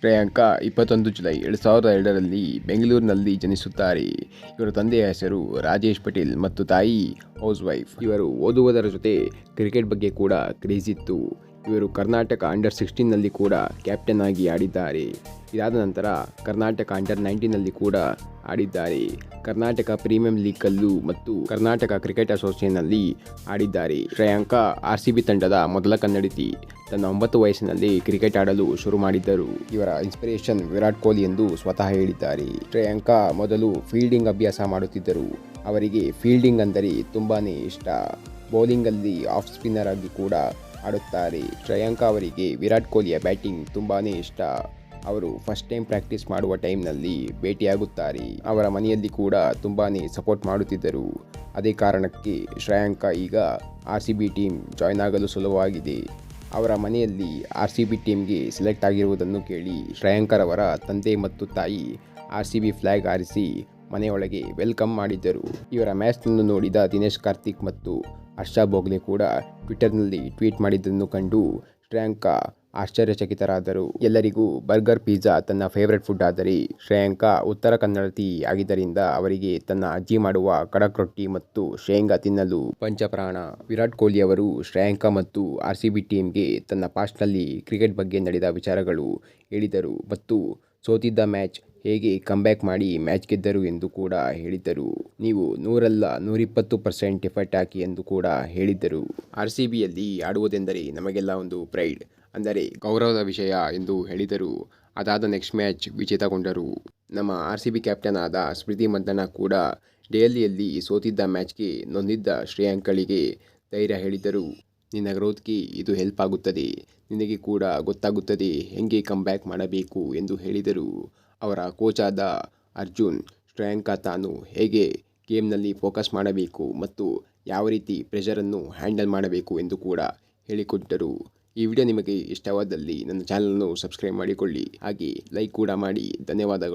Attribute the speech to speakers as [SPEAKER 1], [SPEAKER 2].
[SPEAKER 1] ಶ್ರೇಯಾಂಕಾ ಇಪ್ಪತ್ತೊಂದು ಜುಲೈ ಎರಡು ಸಾವಿರದ ಎರಡರಲ್ಲಿ ಬೆಂಗಳೂರಿನಲ್ಲಿ ಜನಿಸುತ್ತಾರೆ. ಇವರ ತಂದೆಯ ಹೆಸರು ರಾಜೇಶ್ ಪಟೇಲ್ ಮತ್ತು ತಾಯಿ ಹೌಸ್ ವೈಫ್. ಇವರು ಓದುವುದರ ಜೊತೆ ಕ್ರಿಕೆಟ್ ಬಗ್ಗೆ ಕೂಡ ಕ್ರೇಜ್ ಇತ್ತು. ಇವರು ಕರ್ನಾಟಕ ಅಂಡರ್ ಸಿಕ್ಸ್ಟೀನಲ್ಲಿ ಕೂಡ ಕ್ಯಾಪ್ಟನ್ ಆಗಿ ಆಡಿದ್ದಾರೆ. ಇದಾದ ನಂತರ ಕರ್ನಾಟಕ ಅಂಡರ್ ನೈನ್ಟೀನಲ್ಲಿ ಕೂಡ ಆಡಿದ್ದಾರೆ. ಕರ್ನಾಟಕ ಪ್ರೀಮಿಯಂ ಲೀಗಲ್ಲೂ ಮತ್ತು ಕರ್ನಾಟಕ ಕ್ರಿಕೆಟ್ ಅಸೋಸಿಯೇಷನ್ನಲ್ಲಿ ಆಡಿದ್ದಾರೆ. ಶ್ರೇಯಾಂಕಾ ಆರ್ ಸಿ ಬಿ ತಂಡದ ಮೊದಲ ಕನ್ನಡತಿ ತನ್ನ ಒಂಬತ್ತು ವಯಸ್ಸಿನಲ್ಲಿ ಕ್ರಿಕೆಟ್ ಆಡಲು ಶುರು ಮಾಡಿದ್ದರು. ಇವರ ಇನ್ಸ್ಪಿರೇಷನ್ ವಿರಾಟ್ ಕೊಹ್ಲಿ ಎಂದು ಸ್ವತಃ ಹೇಳಿದ್ದಾರೆ. ಶ್ರೇಯಾಂಕಾ ಮೊದಲು ಫೀಲ್ಡಿಂಗ್ ಅಭ್ಯಾಸ ಮಾಡುತ್ತಿದ್ದರು. ಅವರಿಗೆ ಫೀಲ್ಡಿಂಗ್ ಅಂದರೆ ತುಂಬಾ ಇಷ್ಟ. ಬೌಲಿಂಗಲ್ಲಿ ಆಫ್ ಸ್ಪಿನ್ನರ್ ಆಗಿ ಕೂಡ ಆಡುತ್ತಾರೆ. ಶ್ರೇಯಾಂಕ ಅವರಿಗೆ ವಿರಾಟ್ ಕೊಹ್ಲಿಯ ಬ್ಯಾಟಿಂಗ್ ತುಂಬಾ ಇಷ್ಟ. ಅವರು ಫಸ್ಟ್ ಟೈಮ್ ಪ್ರಾಕ್ಟೀಸ್ ಮಾಡುವ ಟೈಮ್ನಲ್ಲಿ ಭೇಟಿಯಾಗುತ್ತಾರೆ. ಅವರ ಮನೆಯಲ್ಲಿ ಕೂಡ ತುಂಬಾ ಸಪೋರ್ಟ್ ಮಾಡುತ್ತಿದ್ದರು. ಅದೇ ಕಾರಣಕ್ಕೆ ಶ್ರೇಯಾಂಕ ಈಗ R C B team join ಆಗಲು ಸುಲಭವಾಗಿದೆ. ಅವರ ಮನೆಯಲ್ಲಿ ಆರ್ ಸಿ ಬಿ ಟೀಮ್ಗೆ ಸೆಲೆಕ್ಟ್ ಆಗಿರುವುದನ್ನು ಕೇಳಿ ಶ್ರೇಯಾಂಕರವರ ತಂದೆ ಮತ್ತು ತಾಯಿ ಆರ್ ಸಿ ಬಿ ಫ್ಲ್ಯಾಗ್ ಆರಿಸಿ ಮನೆಯೊಳಗೆ ವೆಲ್ಕಮ್ ಮಾಡಿದ್ದರು. ಇವರ ಮ್ಯಾಚ್ನನ್ನು ನೋಡಿದ ದಿನೇಶ್ ಕಾರ್ತಿಕ್ ಮತ್ತು ಹರ್ಷ ಬೋಗ್ಲೆ ಕೂಡ ಟ್ವಿಟರ್ನಲ್ಲಿ ಟ್ವೀಟ್ ಮಾಡಿದ್ದನ್ನು ಕಂಡು ಶ್ರೇಯಾಂಕಾ ಆಶ್ಚರ್ಯಚಕಿತರಾದರು. ಎಲ್ಲರಿಗೂ ಬರ್ಗರ್ ಪಿಜ್ಜಾ ತನ್ನ ಫೇವರೆಟ್ ಫುಡ್ ಆದರೆ ಶ್ರೇಯಾಂಕಾ ಉತ್ತರ ಕನ್ನಡತಿ ಆಗಿದ್ದರಿಂದ ಅವರಿಗೆ ತನ್ನ ಅಜ್ಜಿ ಮಾಡುವ ಕಡಕ್ ರೊಟ್ಟಿ ಮತ್ತು ಶೇಂಗಾ ತಿನ್ನಲು ಪಂಚಪ್ರಾಣ. ವಿರಾಟ್ ಕೊಹ್ಲಿ ಅವರು ಶ್ರೇಯಾಂಕಾ ಮತ್ತು ಆರ್ ಸಿ ಬಿ ಟೀಮ್ಗೆ ತನ್ನ ಪಾಸ್ಟ್ನಲ್ಲಿ ಕ್ರಿಕೆಟ್ ಬಗ್ಗೆ ನಡೆದ ವಿಚಾರಗಳು ಹೇಳಿದರು ಮತ್ತು ಸೋತಿದ್ದ ಮ್ಯಾಚ್ ಹೇಗೆ ಬ್ಯಾಕ್ ಮಾಡಿ ಮ್ಯಾಚ್ ಗೆದ್ದರು ಎಂದು ಕೂಡ ಹೇಳಿದ್ದರು. ನೀವು ನೂರಲ್ಲ ನೂರಿಪ್ಪತ್ತು ಪರ್ಸೆಂಟ್ ಎಫರ್ಟ್ ಹಾಕಿ ಎಂದು ಕೂಡ ಹೇಳಿದ್ದರು. ಆರ್ ಸಿ ಬಿಯಲ್ಲಿ ಆಡುವುದೆಂದರೆ ನಮಗೆಲ್ಲ ಒಂದು ಪ್ರೈಡ್ ಅಂದರೆ ಗೌರವದ ವಿಷಯ ಎಂದು ಹೇಳಿದರು ಅದಾದ ನೆಕ್ಸ್ಟ್ ಮ್ಯಾಚ್ ವಿಜೇತಗೊಂಡರು. ನಮ್ಮ ಆರ್ ಸಿ ಬಿ ಕ್ಯಾಪ್ಟನ್ ಆದ ಸ್ಮೃತಿ ಮಂದನ ಕೂಡ ದೆಹಲಿಯಲ್ಲಿ ಸೋತಿದ್ದ ಮ್ಯಾಚ್ಗೆ ನೊಂದಿದ್ದ ಶ್ರೇಯಾಂಕಳಿಗೆ ಧೈರ್ಯ ಹೇಳಿದರು ನಿನ್ನ ಗ್ರೋತ್ಗೆ ಇದು ಹೆಲ್ಪ್ ಆಗುತ್ತದೆ. ನಿನಗೆ ಕೂಡ ಗೊತ್ತಾಗುತ್ತದೆ ಹೆಂಗೆ ಬ್ಯಾಕ್ ಮಾಡಬೇಕು ಎಂದು ಹೇಳಿದರು. ಅವರ ಕೋಚಾದ ಅರ್ಜುನ್ ಶ್ರೇಯಾಂಕಾ ತಾನು ಹೇಗೆ ಗೇಮ್ನಲ್ಲಿ ಫೋಕಸ್ ಮಾಡಬೇಕು ಮತ್ತು ಯಾವ ರೀತಿ ಪ್ರೆಷರನ್ನು ಹ್ಯಾಂಡಲ್ ಮಾಡಬೇಕು ಎಂದು ಕೂಡ ಹೇಳಿಕೊಟ್ಟರು. ಈ ವಿಡಿಯೋ ನಿಮಗೆ ಇಷ್ಟವಾದಲ್ಲಿ ನನ್ನ ಚಾನಲನ್ನು ಸಬ್ಸ್ಕ್ರೈಬ್ ಮಾಡಿಕೊಳ್ಳಿ. ಹಾಗೆ ಲೈಕ್ ಕೂಡ ಮಾಡಿ. ಧನ್ಯವಾದಗಳು.